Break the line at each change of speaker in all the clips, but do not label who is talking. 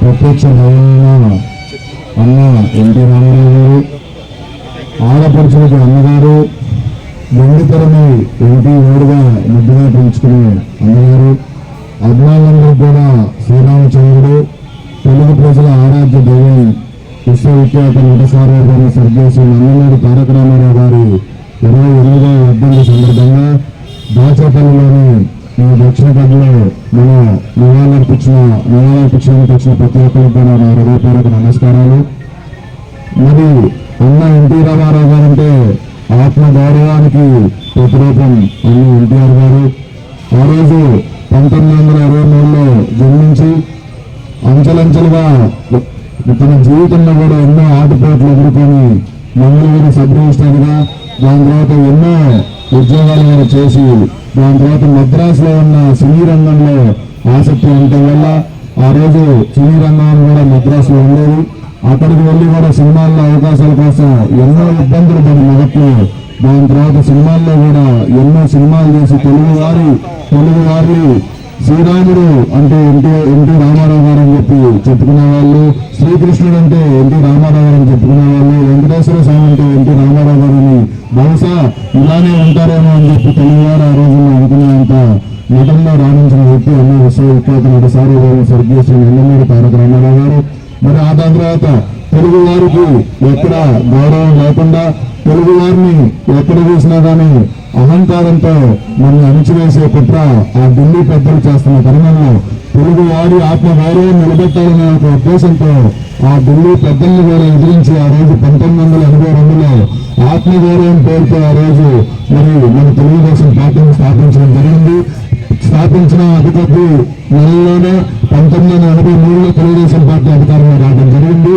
ప్రత్యక్ష అన్న ఎన్టీ రామారావు గారు ఆడపడుచులకి అన్నగారు వెండితెరని ఎంపీ ఓడిగా ముద్దుగా పెంచుకునే అన్నగారు అభిమానులందరూ కూడా శ్రీరామచంద్రుడు తెలుగు ప్రజల ఆరాధ్య దైవం విశ్వవిఖ్యాత నటసారావు గారి స్వర్గేసి నందమూరి తారక రామారావు గారి ఇరవై ఎనిమిదవ వర్ధంతి సందర్భంగా దాచేపల్లిలోని ఈ దక్షిణ గదిలో మన నివాళులర్పించిన నివాళులర్పించడానికి వచ్చిన ప్రతి ఒక్కరికి కూడా నా హృదయపూర్వక నమస్కారాలు. మరి అన్న ఎన్టీ రామారావు గారు అంటే ఆత్మ గౌరవానికి ప్రతిరూపం అన్న ఎన్టీఆర్ గారు ఆ రోజు పంతొమ్మిది వందల ఇరవై మూడులో జన్మించి అంచెలంచెలుగా తన జీవితంలో కూడా ఎన్నో ఆటపోట్లు ఎదుర్కొని మంగళగిరి సబ్ రిజిస్టర్గా దాని తర్వాత ఎన్నో ఉద్యోగాలు కూడా చేసి దాని తర్వాత మద్రాసులో ఉన్న సినీ రంగంలో ఆసక్తి ఉండటం వల్ల ఆ రోజు సినీ రంగం కూడా మద్రాసులో ఉండేది. అక్కడికి వెళ్ళి కూడా సినిమాల్లో అవకాశాల కోసం ఎన్నో ఇబ్బందులు పడి మొదట్లో దాని తర్వాత సినిమాల్లో కూడా ఎన్నో సినిమాలు చేసి తెలుగు వారి తెలుగు వారిని శ్రీరాముడు అంటే ఎన్టీ ఎన్టీ రామారావు గారు అని చెప్పి చెప్పుకునే వాళ్ళు శ్రీకృష్ణుడు అంటే ఎన్టీ రామారావు గారు అని చెప్పుకునే వాళ్ళు వెంకటేశ్వర స్వామి అంటే ఎన్టీ రామారావు గారు అని బహుశా ఇలానే ఉంటారేమో అని చెప్పి తెలుగువారు ఆ రోజుల్లో అనుకునేంత నటనలో రాణించిన వ్యక్తి అన్న విశ్వవిఖ్యాత నటసారి గారు స్వర్గీయ శ్రీ నందమూరి తారక రామారావు గారు. మరి ఆ దాని తర్వాత తెలుగు వారికి ఎక్కడ గౌరవం లేకుండా తెలుగు వారిని ఎక్కడ చూసినా కానీ అహంకారంతో మనం అణిచివేసే కుట్ర ఆ ఢిల్లీ పెద్దలు చేస్తున్న తరుణంలో తెలుగు వారి ఆత్మ గౌరవం నిలబెట్టాలనే ఒక ఉద్దేశంతో ఆ ఢిల్లీ పెద్దల్ని కూడా ఎదిరించి ఆ రోజు పంతొమ్మిది వందల ఎనభై రెండులో ఆత్మగౌరవం పేరుతో ఆ రోజు మరి మన తెలుగుదేశం పార్టీని స్థాపించడం జరిగింది. స్థాపించిన అధిపతి నెలలోనే పంతొమ్మిది వందల ఎనభై మూడులో తెలుగుదేశం పార్టీ అధికారంలో రావడం జరిగింది.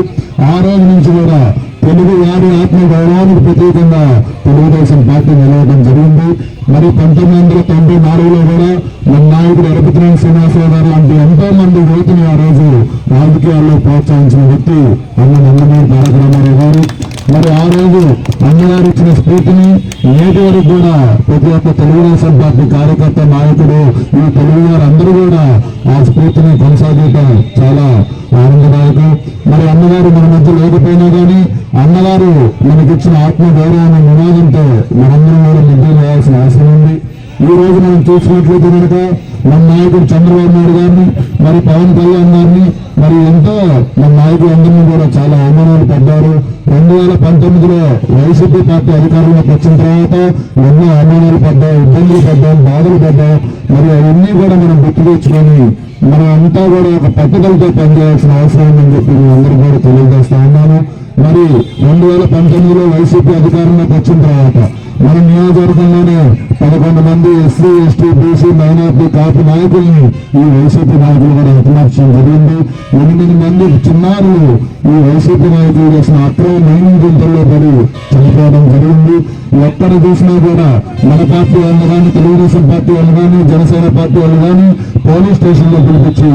ఆ రోజు నుంచి కూడా తెలుగు వారి ఆత్మ గౌరవానికి ప్రతీకంగా తెలుగుదేశం పార్టీ నిలవడం జరిగింది. మరి పంతొమ్మిది వందల తొంభై నాలుగులో కూడా మన నాయకుడు ఎరపతినేని శ్రీనివాసరావు గారు లాంటి ఎంతో మంది యువతని ఆ రోజు రాజకీయాల్లో ప్రోత్సహించిన వ్యక్తి అన్న నందమూరి తారక రామారావు గారు. మరి ఆ రోజు అన్నగారు ఇచ్చిన స్ఫూర్తిని నేటి వరకు కూడా ప్రతి ఒక్క తెలుగుదేశం పార్టీ కార్యకర్త నాయకుడు ఈ తెలుగు వారు అందరూ కూడా ఆ స్ఫూర్తిని కొనసాగించడం చాలా ఆనందదాయకం. మరి అన్నగారు మన మధ్య లేకపోయినా కానీ అన్నగారు మనకిచ్చిన ఆత్మ గౌరవాన్ని నినాదంతో మనందరం కూడా ముందుకు వేయాల్సిన అవసరం ఉంది. ఈ రోజు మనం చూసినట్లయితే కనుక మన నాయకుడు చంద్రబాబు నాయుడు గారిని మరి పవన్ కళ్యాణ్ గారిని మరి ఎంతో మన నాయకులందరినీ కూడా చాలా అవమానాలు పడ్డారు. రెండు వేల పంతొమ్మిదిలో వైసీపీ పార్టీ అధికారంలోకి వచ్చిన తర్వాత ఎన్నో అనుమానాలు పడ్డాం ఇబ్బందులు పడ్డాం బాధలు పడ్డాం మరి అవన్నీ కూడా మనం గుర్తు తెచ్చుకొని మనం అంతా కూడా ఒక పట్టుదలతో పనిచేయాల్సిన అవసరం ఉందని చెప్పి మేము అందరూ కూడా తెలియజేస్తా ఉన్నాను. మరి రెండు వేల పంతొమ్మిదిలో వైసీపీ అధికారంలోకి వచ్చిన తర్వాత మన నియోజకవర్గంలోనే పదకొండు మంది SC ST BC minority Kapu నాయకుల్ని ఈ వైసీపీ నాయకులు కూడా హతమార్చడం జరిగింది. ఎనిమిది మంది చిన్నారులు ఈ వైసీపీ నాయకులు చేసిన అక్రమ మైనింగ్ గుంతల్లో పడి చనిపోవడం జరిగింది. ఎక్కడ చూసినా కూడా మన పార్టీ వాళ్ళు కానీ తెలుగుదేశం పార్టీ వాళ్ళు కానీ జనసేన పార్టీ వాళ్ళు కానీ పోలీస్ స్టేషన్లో పిలిపించి